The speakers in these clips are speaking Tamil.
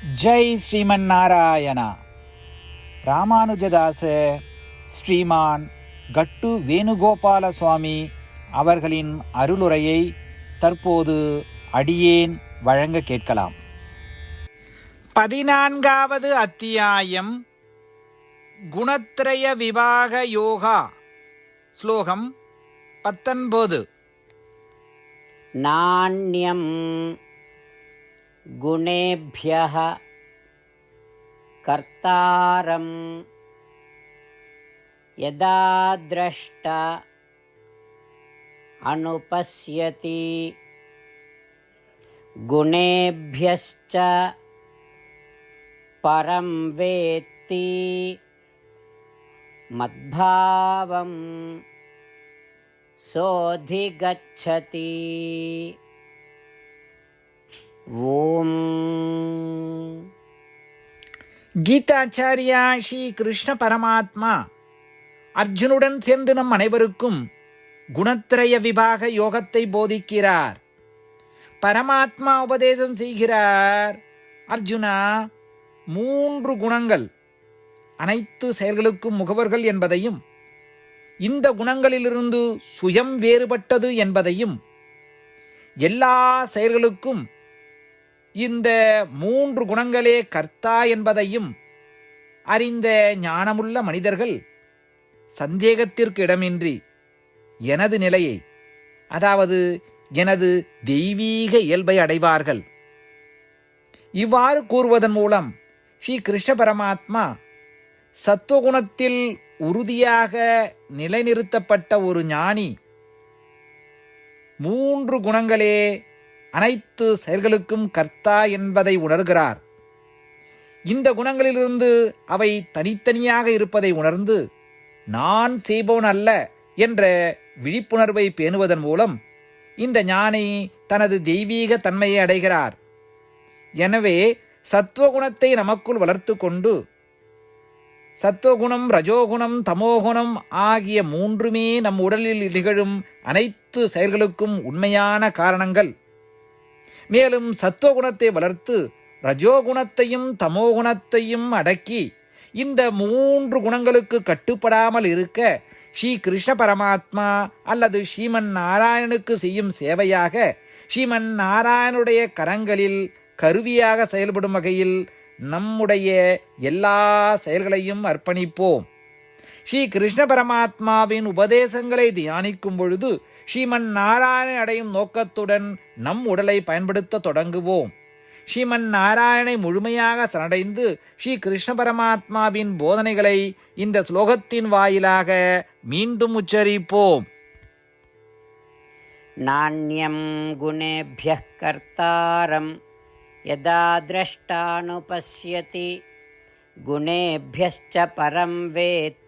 ஜெய் ஸ்ரீமன் நாராயணா ராமானுஜதாச ஸ்ரீமான் கட்டு வேணுகோபால சுவாமி அவர்களின் அருளுரையை தற்போது அடியேன் வழங்க கேட்கலாம். பதினான்காவது அத்தியாயம் குணத்ரய விவாக யோகா ஸ்லோகம் பத்தொன்பது. நாண்யம் गुणेभ्यः कर्तारं यदा द्रष्ट अनुपश्यति गुणेभ्यश्च परं वेत्ति मद्भावम् सोऽधिगच्छति ஓம். கீதாச்சாரியா ஸ்ரீ கிருஷ்ண பரமாத்மா. அர்ஜுனுடன் சேர்ந்து நம் அனைவருக்கும் குணத்திரய விபாக யோகத்தை போதிக்கிறார். பரமாத்மா உபதேசம் செய்கிறார். அர்ஜுனா மூன்று குணங்கள் அனைத்து செயல்களுக்கும் முகவர்கள் என்பதையும் இந்த குணங்களிலிருந்து சுயம் வேறுபட்டது என்பதையும் எல்லா செயல்களுக்கும் இந்த மூன்று குணங்களே கர்த்தா என்பதையும் அறிந்த ஞானமுள்ள மனிதர்கள் சந்தேகத்திற்கு இடமின்றி எனது நிலையை அதாவது எனது தெய்வீக இயல்பை அடைவார்கள். இவ்வாறு கூறுவதன் மூலம் ஸ்ரீ கிருஷ்ண பரமாத்மா சத்துவகுணத்தில் உறுதியாக நிலைநிறுத்தப்பட்ட ஒரு ஞானி மூன்று குணங்களே அனைத்து செயல்களுக்கும் கர்த்தா என்பதை உணர்கிறார். இந்த குணங்களிலிருந்து அவை தனித்தனியாக இருப்பதை உணர்ந்து நான் செய்பவன் அல்ல என்ற விழிப்புணர்வை பேணுவதன் மூலம் இந்த ஞானி தனது தெய்வீக தன்மையை அடைகிறார். எனவே சத்துவகுணத்தை நமக்குள் வளர்த்து கொண்டு சத்துவகுணம் ரஜோகுணம் தமோகுணம் ஆகிய மூன்றுமே நம் உடலில் நிகழும் அனைத்து செயல்களுக்கும் உண்மையான காரணங்கள். மேலும் சத்துவகுணத்தை வளர்த்து ரஜோகுணத்தையும் தமோகுணத்தையும் அடக்கி இந்த மூன்று குணங்களுக்கு கட்டுப்படாமல் இருக்க ஸ்ரீ கிருஷ்ண பரமாத்மா அல்லது ஸ்ரீமன் நாராயணனுக்கு செய்யும் சேவையாக ஸ்ரீமன் நாராயணுடைய கரங்களில் கருவியாக செயல்படும் வகையில் நம்முடைய எல்லா செயல்களையும் அர்ப்பணிப்போம். ஸ்ரீ கிருஷ்ண பரமாத்மாவின் உபதேசங்களை தியானிக்கும் பொழுது ஸ்ரீமன் நாராயணன் அடையும் நோக்கத்துடன் நம் உடலை பயன்படுத்த தொடங்குவோம் ஸ்ரீமன் நாராயணனை முழுமையாக சரணடைந்து ஸ்ரீ கிருஷ்ண பரமாத்மாவின் போதனைகளை இந்த ஸ்லோகத்தின் வாயிலாக மீண்டும் உச்சரிப்போம் नान्यं गुणेभ्यः कर्तारं यदा द्रष्टानुपश्यति गुणेभ्यश्च परं वेत्ति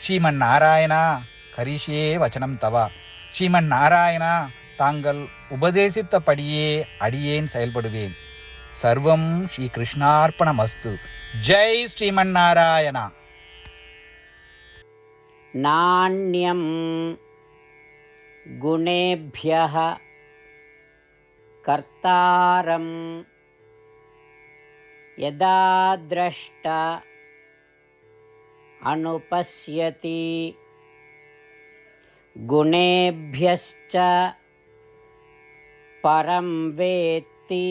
ஸ்ரீமன் நாராயணா கரிஷே வச்சனம் தவா ஸ்ரீமன் நாராயணா தாங்கள் உபதேசித்தபடியே அடியேன் செயல்படுவேன் சர்வம் ஸ்ரீ கிருஷ்ணார்ப்பணமஸ்து ஜெய் ஸ்ரீமன் நாராயணா नान्यं गुणेभ्यः कर्तारं यदा द्रष्ट अनुपश्यति गुणेभ्यश्च परं वेत्ति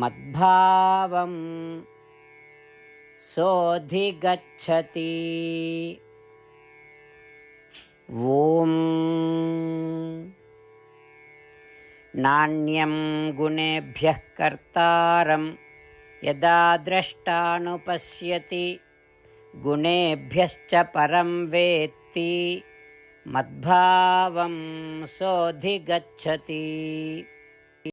मद्भावम् सोऽधिगच्छति ॐ नान्यं गुणेभ्यः कर्तारं यदा द्रष्टानुपश्यति గుణేభ్యశ్చ పరం వేత్తి మద్భావం సోధిగచ్చతి